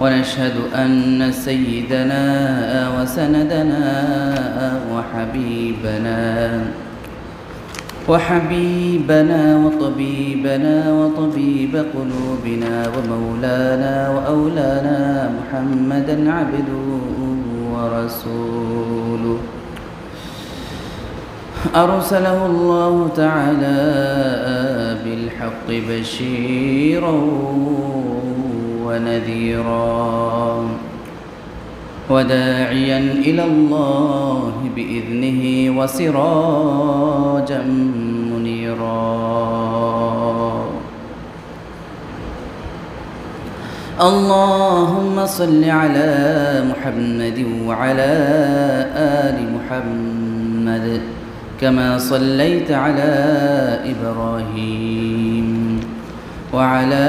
ونشهد أن سيدنا وسندنا وحبيبنا وحبيبنا وطبيبنا وطبيب قلوبنا ومولانا وأولانا محمدا عبده ورسوله أرسله الله تعالى بالحق بشيرا ونذيرا. وداعيا إلى الله بإذنه وسراجا منيرا. اللهم صل على محمد وعلى آل محمد كما صليت على إبراهيم وعلى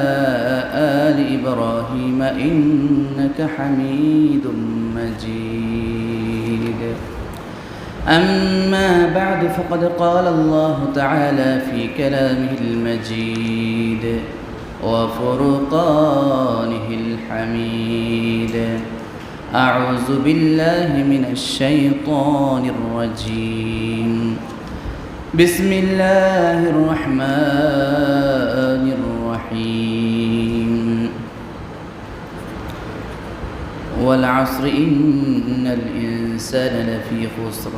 إبراهيم إنك حميد مجيد. أما بعد فقد قال الله تعالى في كلامه المجيد وفرقانه الحميد. أعوذ بالله من الشيطان الرجيم. بسم الله الرحمن الرحيم. والعصر إن الإنسان لفي خسر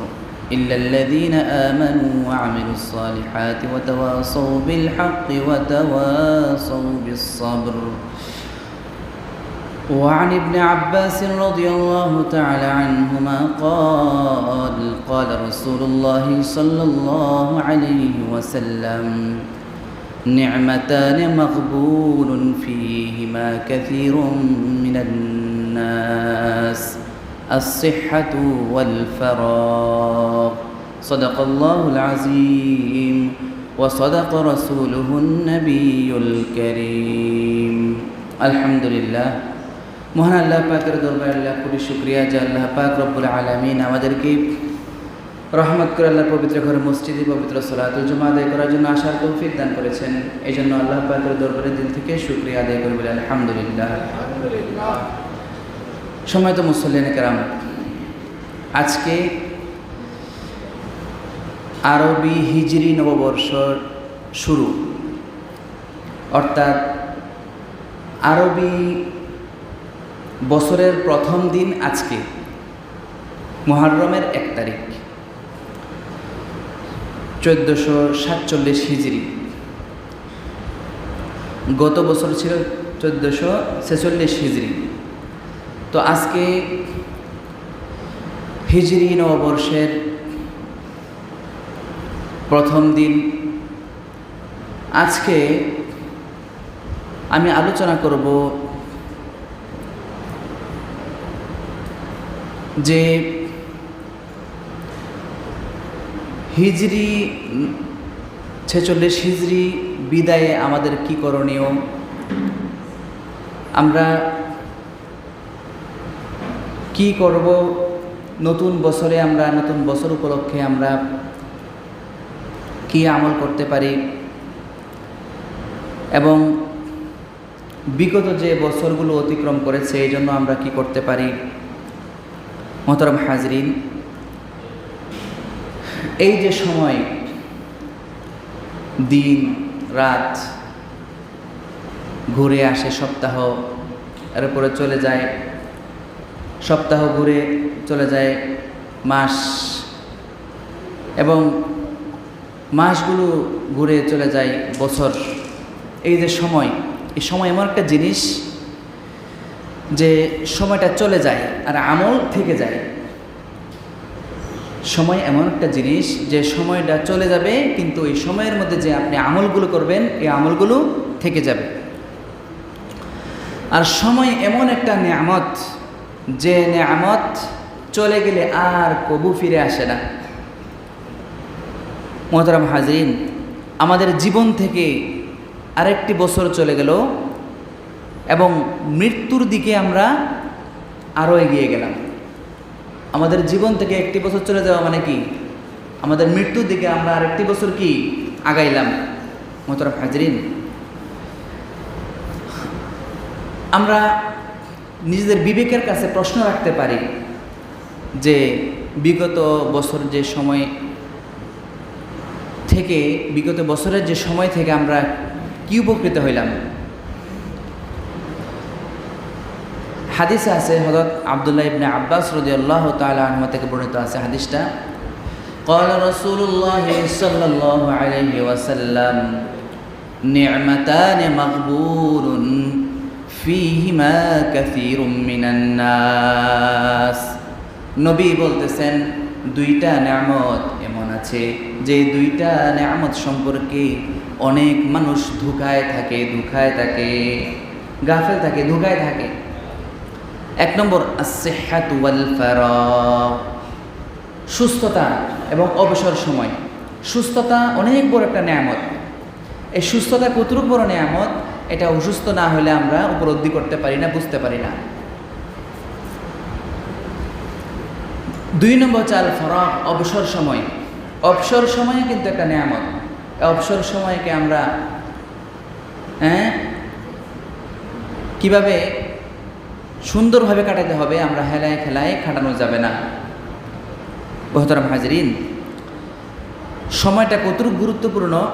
إلا الذين آمنوا وعملوا الصالحات وتواصوا بالحق وتواصوا بالصبر. وعن ابن عباس رضي الله تعالى عنهما قال قال رسول الله صلى الله عليه وسلم نعمتان مغبول فيهما كثير من الناس. الصحة والفراغ صدق الله العظيم وصدق رسوله النبي الكريم الحمد لله মহান আল্লাহ পাকের দরবার আল্লাহ কোটি শুক্রিয়া যে আল্লাহ পাক রব্বুল আলমিন আমাদেরকে রহমত করে আল্লাহ পবিত্র ঘরে মসজিদে পবিত্র সলাত জমা আদায় করার জন্য আসার তৌফিক দান করেছেন এই জন্য আল্লাহ পাকের দরবারে দিল থেকে শুক্রিয়া আদায় করবে আলহামদুলিল্লাহ সময় তো মুসল্লিন কেরাম, আজকে আরবি হিজরি নববর্ষর শুরু। অর্থাৎ আরবি বছরের প্রথম দিন আজকে মহারমের এক তারিখ, চোদ্দোশো সাতচল্লিশ হিজড়ি গত বছর ছিল চোদ্দোশো ছেচল্লিশ হিজড়ি তো আজকে হিজড়ি নববর্ষের প্রথম দিন আজকে আমি আলোচনা করব যে হিজরি ছেচল্লিশ হিজরি বিদায়ে আমাদের কি করণীয়? আমরা কি করব? নতুন বছরে আমরা, নতুন বছর উপলক্ষে আমরা কি আমল করতে পারি? এবং বিগত যে বছরগুলো অতিক্রম করেছে, এই জন্য আমরা কি করতে পারি? মোহতরম হাজরিন, এই যে সময়, দিন, রাত ঘুরে আসে, সপ্তাহ এরপরে চলে যায়। সপ্তাহ ঘুরে চলে যায় মাস। এবং মাসগুলো ঘুরে চলে যায় বছর। এই যে সময়, এই সময় এমন একটা জিনিস যে সময়টা চলে যায় আর আমল থেকে যায়। সময় এমন একটা জিনিস যে সময়টা চলে যাবে, কিন্তু এই সময়ের মধ্যে যে আপনি আমলগুলো করবেন, এই আমলগুলো থেকে যাবে। আর সময় এমন একটা নিয়ামত যে নিয়ামত চলে গেলে আর কবু ফিরে আসে না। মোহতারাম হাজরিন, আমাদের জীবন থেকে আরেকটি বছর চলে গেল এবং মৃত্যুর দিকে আমরা আরও এগিয়ে গেলাম। আমাদের জীবন থেকে একটি বছর চলে যাওয়া মানে কি? আমাদের মৃত্যুর দিকে আমরা আরেকটি বছর কি আগাইলাম? মোহতারাম হাজরিন, আমরা নিজেদের বিবেকের কাছে প্রশ্ন রাখতে পারি যে বিগত বছর যে সময় থেকে বিগত বছরের যে সময় থেকে আমরা কি উপকৃত হইলাম হাদিসে আছে হজরত আবদুল্লাহ ইবনে আব্বাস রদি আল্লাহ তালা আহমদ থেকে বর্ণিত আছে হাদিসটা قال رسول الله صلى الله عليه وسلم نعمتان مغبور ফিহিমা কাসির মিনান্নাস নবী বলতেছেন, দুইটা নেয়ামত এমন আছে যে দুইটা নেয়ামত সম্পর্কে অনেক মানুষ ধুকায় থাকে ধুকায় থাকে, গাফেল থাকে, ধুকায় থাকে। এক নম্বর সুস্থতা এবং অবসর সময়। সুস্থতা অনেক বড় একটা নেয়ামত। এই সুস্থতা কতটুক বড় নেয়ামত? এটা অসুস্থ না হলে আমরা উপলব্ধি করতে পারি না, বুঝতে পারি না। দুই নম্বর চাল ফরাক, অবসর সময়। অবসর সময়ে কিন্তু একটা নিয়ামত। অবসর সময়কে আমরা হ্যাঁ কীভাবে সুন্দরভাবে কাটাতে হবে, আমরা হেলায় খেলায় খাটানো যাবে না। বহতরম হাজরিন, সময়টা কতটুকু গুরুত্বপূর্ণ?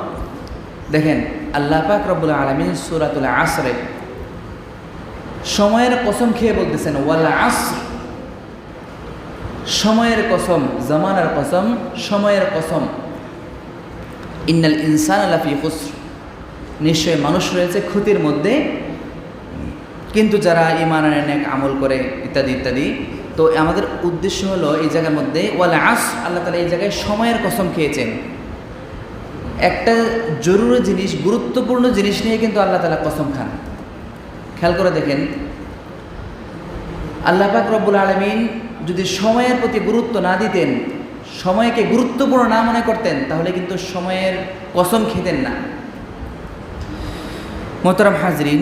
দেখেন আল্লাহ পাক রব্বুল আলমিন সুরাতুল আসরে সময়ের কসম খেয়ে বলতেছেন, ওয়াল আসর। সময়ের কসম, জামানার কসম, সময়ের কসম। ইন্নাল ইনসান আলাফি খুসর। নিশ্চয় মানুষ রয়েছে ক্ষতির মধ্যে, কিন্তু যারা ইমান নেক আমল করে, ইত্যাদি ইত্যাদি। তো আমাদের উদ্দেশ্য হলো এই জায়গার মধ্যে, ওয়াল আস আল্লাহ তালা এই জায়গায় সময়ের কসম খেয়েছেন। একটা জরুরি জিনিস, গুরুত্বপূর্ণ জিনিস নিয়ে কিন্তু আল্লাহ তালা কসম খান। খেয়াল করে দেখেন, আল্লাহ পাক রব্বুল আলমিন যদি সময়ের প্রতি গুরুত্ব না দিতেন, সময়কে গুরুত্বপূর্ণ না মনে করতেন, তাহলে কিন্তু সময়ের কসম খেতেন না। মোহতারাম হাজরিন,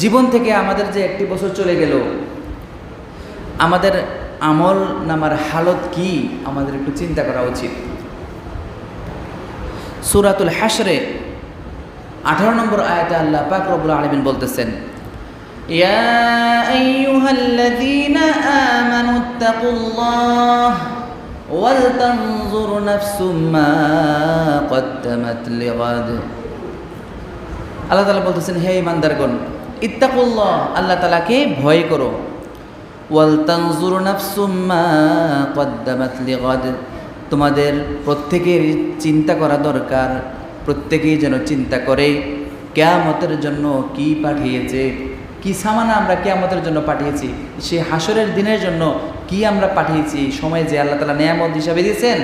জীবন থেকে আমাদের যে একটি বছর চলে গেল, আমাদের আমল নামার হালত কি? আমাদের একটু চিন্তা করা উচিত। সুরাতুল হাসরে আঠারো নম্বর আয়াতে আল্লাহ পাক রব্বুল আলমিন বলতেছেন يا أيها الذين آمنوا اتقوا الله ولتنظر نفس ما قدمت لغد আল্লাহ তালা বলতেছেন হে ইমানদারগণ ইত্তাকুল্লাহ আল্লাহ তালাকে ভয় করো ওয়াল তানজুর নাফসুম্মা কদ্দামাত লিগাদ তোমাদের প্রত্যেকের চিন্তা করা দরকার। প্রত্যেকেই যেন চিন্তা করে, কেয়ামতের জন্য কি পাঠিয়েছে, কি সামানা আমরা কেয়ামতের জন্য পাঠিয়েছি, সে হাসরের দিনের জন্য কি আমরা পাঠিয়েছি, সময় যে আল্লাহ তালা নিয়ামত হিসাবে দিয়েছেন,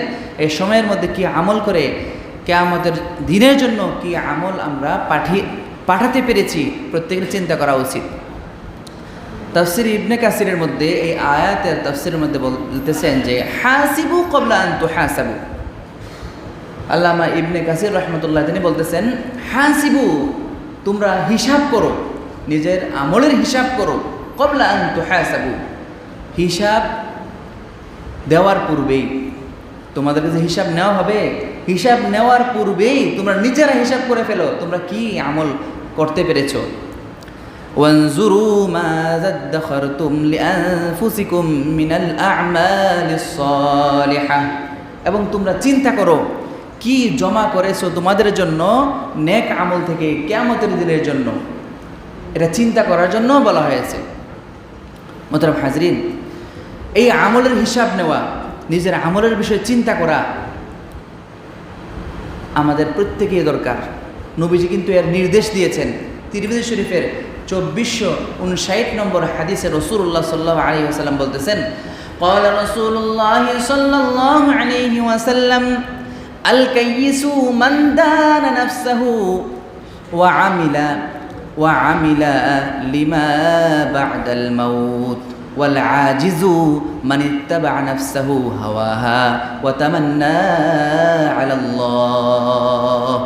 এই সময়ের মধ্যে কি আমল করে, কেয়ামতের দিনের জন্য কি আমল আমরা পাঠিয়ে, পাঠাতে পেরেছি, প্রত্যেকের চিন্তা করা উচিত। তফসির ইবনে কাসিরের মধ্যে, এই আয়াতের তফসিরের মধ্যে বলতেছেন যে, হাসিবু কবলা আন্তু হাসাবু আল্লামা ইবনে কাসির রহমতুল্লাহ তিনি বলতেছেন, হাসিবু, তোমরা হিসাব করো, নিজের আমলের হিসাব করো, কবলা আন্তু হাসাবু হিসাব দেওয়ার পূর্বেই তোমাদের কাছে হিসাব নেওয়া হবে। হিসাব নেওয়ার পূর্বেই তোমরা নিজেরা হিসাব করে ফেলো, তোমরা কি আমল করতে পেরেছ? وانظروا ماذا ادخرتم لأنفسكم من الأعمال الصالحة এবং তোমরা চিন্তা করো কি জমা করেছো তোমাদের জন্য নেক আমল থেকে কেয়ামতের দিনের জন্য এটা চিন্তা করার জন্য বলা হয়েছে মোতরফ হাজরিন এই আমলের হিসাব নেওয়া নিজের আমলের বিষয়ে চিন্তা করা আমাদের প্রত্যেকেই দরকার নবীজি কিন্তু এর নির্দেশ দিয়েছেন তিরমিজি শরীফের চব্বিশশো উনষাট নম্বর হাদিসে রসুল্লাহ সাল্লাহ আলী আসাল্লাম বলতেছেন قال رسول الله صلى الله عليه وسلم الكيس من دان نفسه وعمل وعمل لما بعد الموت والعاجز من اتبع نفسه هواها وتمنى على الله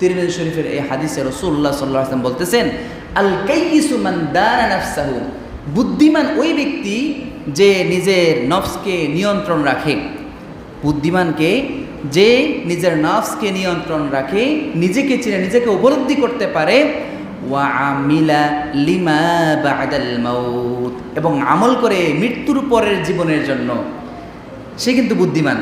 তিরমিজি শরীফের এই হাদিসে রসুল্লাহ সাল্লাহ আসলাম বলতেছেন আল কাইসু মান দানা নাফসাহু। বুদ্ধিমান ওই ব্যক্তি যে নিজের নফসকে নিয়ন্ত্রণ রাখে। বুদ্ধিমানকে যে নিজের নফসকে নিয়ন্ত্রণ রাখে, নিজেকে চিনে নিজেকে উপলব্ধি করতে পারে, ওয়া আমিলা লিমা বাদাল মাউত। এবং আমল করে মৃত্যুর পরের জীবনের জন্য। সে কিন্তু বুদ্ধিমান।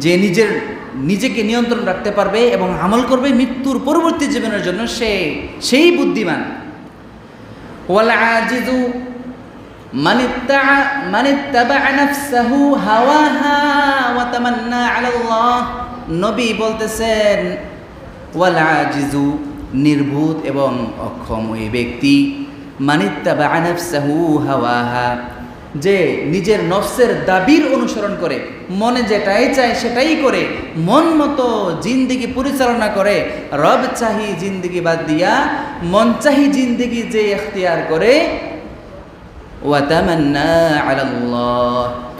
যে নিজের নিজেকে নিয়ন্ত্রণ রাখতে পারবে এবং আমল করবে মৃত্যুর পরবর্তী জীবনের জন্য সে সেই বুদ্ধিমান। নবী বলতেছেন ওয়ালাজিজু নির্ভূত এবং অক্ষম ওই ব্যক্তি। মানিত্তাবা আনফসাহু হাওয়াহা। যে নিজের নফসের দাবির অনুসরণ করে, মনে যেটাই চায় সেটাই করে, মন মতো জিন্দিগি পরিচালনা করে, রব চাহি জিন্দিগি বাদ দিয়া, মন চাহি জিন্দিগি যে এখতিয়ার করে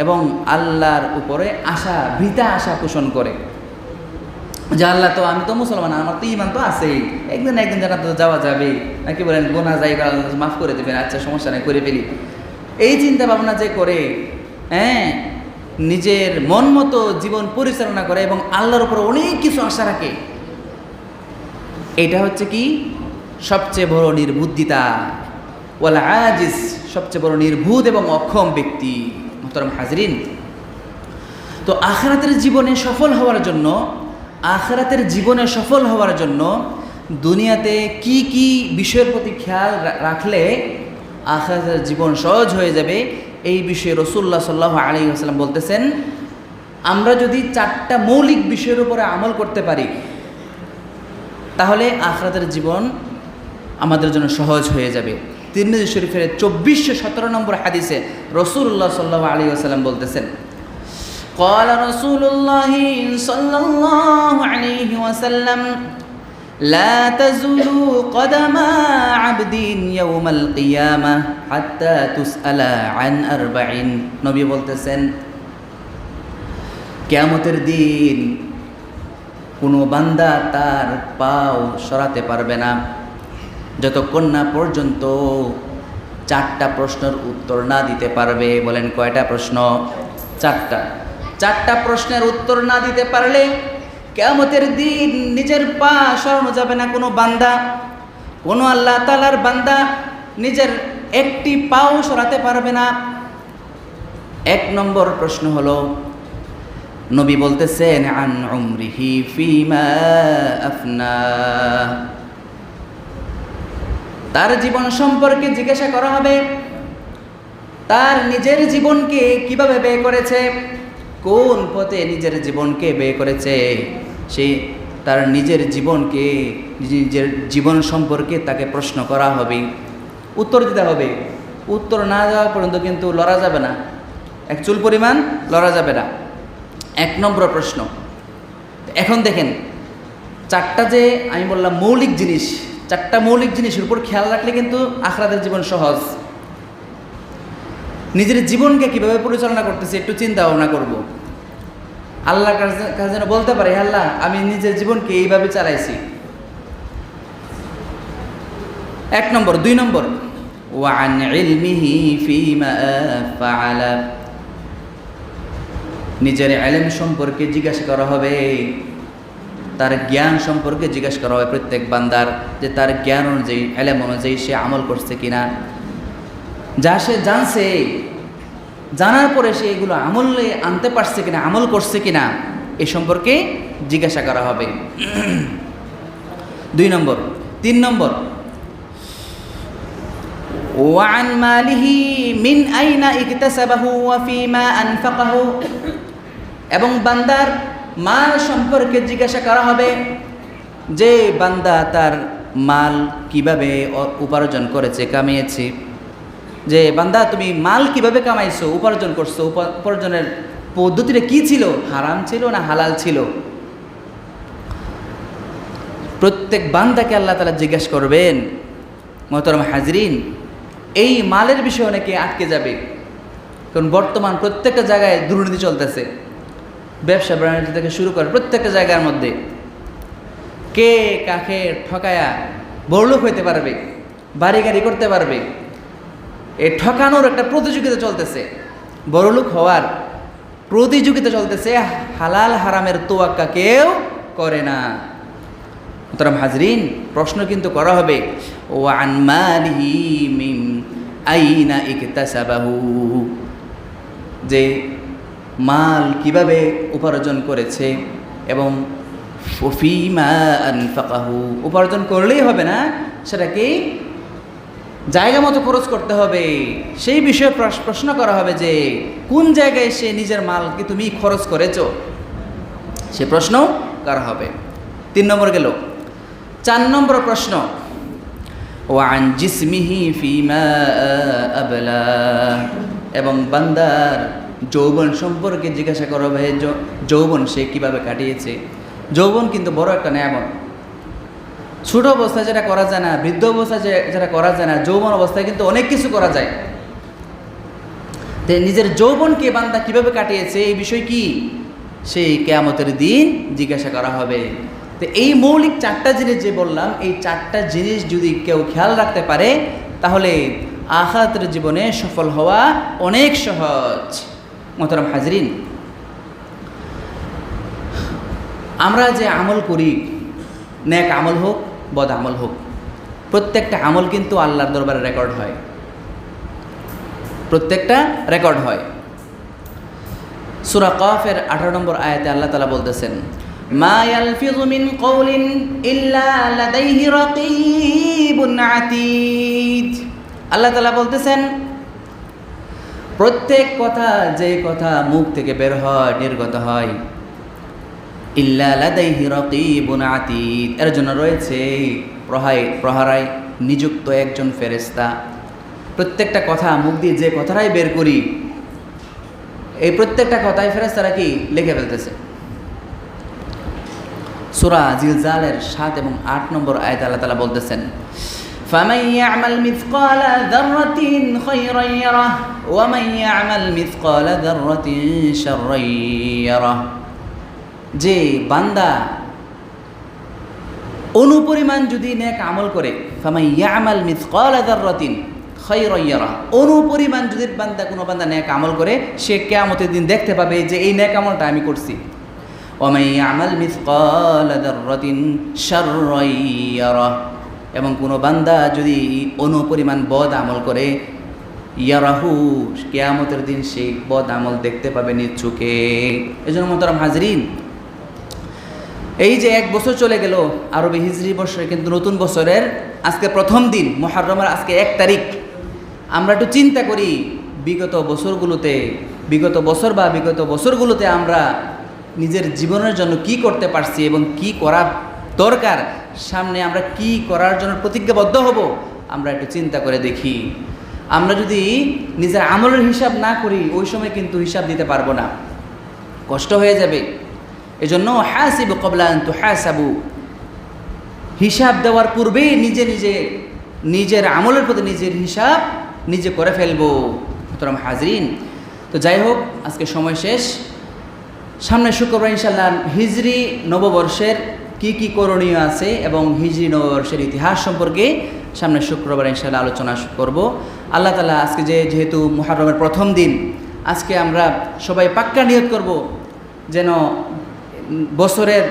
এবং আল্লাহর উপরে আশা বৃতা আশা পোষণ করে। যে আল্লাহ তো, আমি তো মুসলমান, আমার তো ইমান তো আছেই। একদিন একদিন জানা তো যাওয়া যাবে নাকি বলেন, গোনা যাই মাফ করে দেবেন আচ্ছা সমস্যা নেই, করে ফেলি। এই চিন্তা ভাবনা যে করে হ্যাঁ নিজের মন মতো জীবন পরিচালনা করে এবং আল্লাহর উপর অনেক কিছু আশা রাখে, এটা হচ্ছে কি? সবচেয়ে বড় নির্বুদ্ধিতা। ওয়াল আজিজ, সবচেয়ে বড় নির্ভূত এবং অক্ষম ব্যক্তি, মোহতরম হাজরিন। তো আখরাতের জীবনে সফল হওয়ার জন্য, আখরাতের জীবনে সফল হওয়ার জন্য দুনিয়াতে কি কি বিষয়ের প্রতি খেয়াল রাখলে আখরাতের জীবন সহজ হয়ে যাবে এই বিষয়ে রসুল্লাহ সাল্লাহ আলী আসসালাম বলতেছেন আমরা যদি চারটা মৌলিক বিষয়ের উপরে আমল করতে পারি তাহলে আখরাতের জীবন আমাদের জন্য সহজ হয়ে যাবে তিরমিজি শরীফের চব্বিশশো সতেরো নম্বর হাদিসে রসুল্লাহ সাল্লাহ আলী আসাল্লাম বলতেছেন قال رسول الله صلى الله عليه وسلم لا تزول قدم عبد يوم القيامة حتى تسأل عن أربع নবী বলতেছেন কেয়ামতের দিন কোনো বান্দা তার পাও সরাতে পারবে না যতক্ষণ না পর্যন্ত চারটা প্রশ্নের উত্তর না দিতে পারবে বলেন কয়টা প্রশ্ন চারটা চারটা প্রশ্নের উত্তর না দিতে পারলে কেয়ামতের দিন নিজের পা সরানো যাবে না কোনো বান্দা। কোনো আল্লাহ তালার বান্দা নিজের একটি পাও সরাতে পারবে না। এক নম্বর প্রশ্ন হলো, নবী বলতেছেন, আন উমরিহি ফিমা আফনা। তার জীবন সম্পর্কে জিজ্ঞাসা করা হবে, তার নিজের জীবনকে কীভাবে ব্যয় করেছে, কোন পথে নিজের জীবনকে ব্যয় করেছে? সেই তার নিজের জীবনকে, নিজের জীবন সম্পর্কে তাকে প্রশ্ন করা হবে। উত্তর দিতে হবে। উত্তর না দেওয়া পর্যন্ত কিন্তু লড়া যাবে না। এক চুল পরিমাণ লড়া যাবে না। এক নম্বর প্রশ্ন। এখন দেখেন, চারটা যে আমি বললাম মৌলিক জিনিস, চারটা মৌলিক জিনিসের উপর খেয়াল রাখলে কিন্তু আখরাদের জীবন সহজ। নিজের জীবনকে কীভাবে পরিচালনা করতেছি একটু চিন্তা ভাবনা করব। আল্লাহর কাছে যেন বলতে পারে আল্লাহ, আমি নিজের জীবনকে এইভাবে চালাইছি। এক নম্বর, দুই নম্বর ফিমা ফাআলা নিজের এলেম সম্পর্কে জিজ্ঞাসা করা হবে, তার জ্ঞান সম্পর্কে জিজ্ঞাসা করা হবে প্রত্যেক বান্দার, যে তার জ্ঞান অনুযায়ী এলেম অনুযায়ী সে আমল করছে কিনা। যা সে জানছে জানার পরে সে এগুলো আমলে আনতে পারছে কিনা আমল করছে কিনা এ সম্পর্কে জিজ্ঞাসা করা হবে দুই নম্বর তিন নম্বর وعن ماله من أين اكتسبه وفيما أنفقه এবং বান্দার মাল সম্পর্কে জিজ্ঞাসা করা হবে যে বান্দা তার মাল কিভাবে অ- উপার্জন করেছে কামিয়েছে যে, বান্দা, তুমি মাল কীভাবে কামাইছো, উপার্জন করছ, উপা- উপার্জনের পদ্ধতিটা কি ছিল? হারাম ছিল না হালাল ছিল? প্রত্যেক বান্দাকে আল্লাহ তালা জিজ্ঞাসা করবেন, মোহতরম হাজরিন, এই মালের বিষয়ে অনেকে আটকে যাবে। কারণ বর্তমান প্রত্যেকটা জায়গায় দুর্নীতি চলতেছে। ব্যবসা বাণিজ্য থেকে শুরু করে প্রত্যেকটা জায়গার মধ্যে। কে কাকে ঠকায়া বড়লোক হইতে পারবে বাড়ি গাড়ি করতে পারবে এই ঠকানোর একটা প্রতিযোগিতা চলতেছে। বড়লোক হওয়ার প্রতিযোগিতা চলতেছে, হালাল হারামের তোয়াক্কা কেউ করে না। সুতরাং হাজরিন, প্রশ্ন কিন্তু করা হবে ও মিম যে মাল কীভাবে উপার্জন করেছে এবং আনফাকাহু? উপার্জন করলেই হবে না সেটাকে জায়গা মতো খরচ করতে হবে। সেই বিষয়ে প্রশ- প্রশ্ন করা হবে যে, কোন জায়গায় সে নিজের মালকে তুমি খরচ করেছ? সে প্রশ্ন করা হবে। তিন নম্বর গেল। চার নম্বর প্রশ্ন। ও আন জিসমিহি ফিমা আবলা। এবং বান্দার যৌবন সম্পর্কে জিজ্ঞাসা করা হবে যৌবন সে কীভাবে কাটিয়েছে? যৌবন কিন্তু বড় একটা নিয়ামত। ছোট অবস্থায় যেটা করা যায় না, বৃদ্ধ অবস্থায় যেটা করা যায় না, যৌবন অবস্থায় কিন্তু অনেক কিছু করা যায়। নিজের যৌবনকে বান্দা কীভাবে কাটিয়েছে, এই বিষয় কি? সেই কেয়ামতের দিন জিজ্ঞাসা করা হবে। তো এই মৌলিক চারটা জিনিস যে বললাম, এই চারটা জিনিস যদি কেউ খেয়াল রাখতে পারে, তাহলে আখাতের জীবনে সফল হওয়া অনেক সহজ। মোহতরম হাজরিন, আমরা যে আমল করি ন্যাক আমল হোক বদ আমল হোক। প্রত্যেকটা আমল কিন্তু আল্লাহর দরবারে রেকর্ড হয়। প্রত্যেকটা রেকর্ড হয়। সুরা কফের আঠারো নম্বর আয়াতে আল্লাহ তালা বলতেছেন, মা ইয়ালফিযু মিন কওলিন ইল্লা লাদাইহি আল্লাহ তালা বলতেছেন, প্রত্যেক কথা যে কথা মুখ থেকে বের হয়, নির্গত হয় ইল্লা লাদাইহি রাকীবুন আতীদ এর জন্য রয়েছে প্রহাই প্রহারায় নিযুক্ত একজন ফেরেশতা প্রত্যেকটা কথা মুখ দিয়ে যে কথাটাই বের করি এই প্রত্যেকটা কথাই ফেরেস্তারা কি লিখে ফেলতেছে সুরা জিলজালের সাত এবং আট নম্বর আয়াত আল্লাহ তালা বলতেছেন فمن يعمل مثقال ذرة خيرا يره ومن يعمل مثقال ذرة شرا يره যে বান্দা অনুপরিমাণ যদি নেক আমল করে, ফামাই ইয়ামাল খায়রান ইয়ারা। অনুপরিমাণ যদি বান্দা, কোনো বান্দা নেক আমল করে, সে কিয়ামতের দিন দেখতে পাবে যে এই নেক আমলটা আমি করছি। ওমাই ইয়ামাল মিথকাল যাররাতিন শাররান ইয়ারা। এবং কোনো বান্দা যদি অনুপরিমাণ বদ আমল করে, ইয়ারাহু, কেয়ামতের দিন সেই বদ আমল দেখতে পাবে চোখে। এই জন্য মোতারাম হাজরিন এই যে এক বছর চলে গেল আরবি হিজরি বছরে কিন্তু নতুন বছরের আজকে প্রথম দিন মহারমের আজকে এক তারিখ। আমরা একটু চিন্তা করি, বিগত বছরগুলোতে, বিগত বছর বা বিগত বছরগুলোতে আমরা নিজের জীবনের জন্য কি করতে পারছি এবং কি করা দরকার, সামনে আমরা কি করার জন্য প্রতিজ্ঞাবদ্ধ হব, আমরা একটু চিন্তা করে দেখি। আমরা যদি নিজের আমলের হিসাব না করি, ওই সময় কিন্তু হিসাব দিতে পারব না। কষ্ট হয়ে যাবে। এজন্য হাসিব কবলান তু হাসাবু হিসাব দেওয়ার পূর্বেই নিজে নিজে, নিজের আমলের প্রতি নিজের হিসাব নিজে করে ফেলব। সুতরাং হাজরিন। তো যাই হোক, আজকে সময় শেষ। সামনে শুক্রবার ইনশাল্লাহ হিজরি নববর্ষের কি কি করণীয় আছে এবং হিজরি নববর্ষের ইতিহাস সম্পর্কে সামনে শুক্রবার ইনশাল্লাহ আলোচনা করব। আল্লাহ তালা আজকে যে যেহেতু মুহাররমের প্রথম দিন, আজকে আমরা সবাই পাক্কা নিয়ত করব যেন বছরের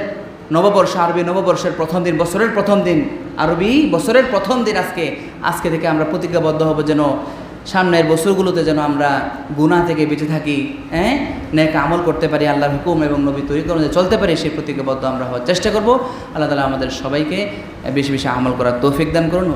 নববর্ষ, আরবি নববর্ষের প্রথম দিন, বছরের প্রথম দিন, আরবি বছরের প্রথম দিন আজকে আজকে থেকে আমরা প্রতিজ্ঞাবদ্ধ হব যেন সামনের বছরগুলোতে যেন আমরা গুনাহ থেকে বেঁচে থাকি হ্যাঁ? ন্যাক আমল করতে পারি, আল্লাহর হুকুম এবং নবী তৈরি করে চলতে পারি, সেই প্রতিজ্ঞাবদ্ধ আমরা হওয়ার চেষ্টা করব। আল্লাহ তালা আমাদের সবাইকে বেশি বেশি আমল করার তৌফিক দান করুন।